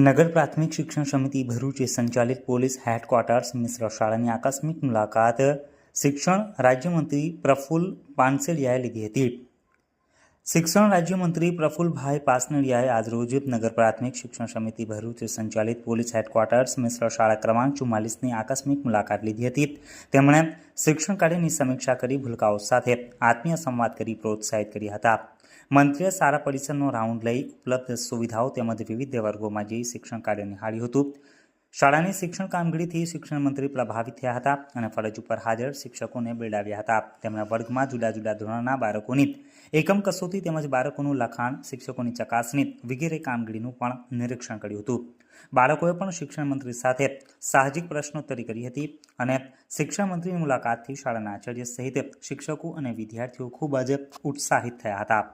નગર પ્રાથમિક શિક્ષણ સમિતિ ભરૂચે સંચાલિત પોલીસ હેડક્વાર્ટર્સ મિશ્ર શાળાની આકસ્મિક મુલાકાત શિક્ષણ રાજ્યમંત્રી પ્રફુલ પાનસેલિયાએ લીધી હતી. શિક્ષણ રાજ્યમંત્રી પ્રફુલભાઈ પાસનડિયાએ આજરોજ નગર પ્રાથમિક શિક્ષણ સમિતિ ભરૂચ સંચાલિત પોલીસ હેડક્વાર્ટર્સ મિશ્ર શાળા ક્રમાંક ચુમ્માલીસની આકસ્મિક મુલાકાત લીધી હતી. તેમણે શિક્ષણ કાર્યની સમીક્ષા કરી ભૂલકાઓ સાથે આત્મીય સંવાદ કરી પ્રોત્સાહિત કર્યા હતા. મંત્રીએ સારા પરિસરનો રાઉન્ડ લઈ ઉપલબ્ધ સુવિધાઓ તેમજ વિવિધ વર્ગોમાં જઈ શિક્ષણ કાર્ય નિહાળ્યું હતું. શાળાની શિક્ષણ કામગીરીથી શિક્ષણ મંત્રી પ્રભાવિત થયા હતા અને ફરજ ઉપર હાજર શિક્ષકોને બેડાવ્યા હતા. તેમના વર્ગમાં જુદા જુદા ધોરણના બાળકોની એકમ કસોટી તેમજ બાળકોનું લખાણ, શિક્ષકોની ચકાસણી વગેરે કામગીરીનું પણ નિરીક્ષણ કર્યું હતું. બાળકોએ પણ શિક્ષણ મંત્રી સાથે સાહજિક પ્રશ્નોત્તરી કરી હતી અને શિક્ષણ મંત્રીની મુલાકાતથી શાળાના આચાર્ય સહિત શિક્ષકો અને વિદ્યાર્થીઓ ખૂબ જ ઉત્સાહિત થયા હતા.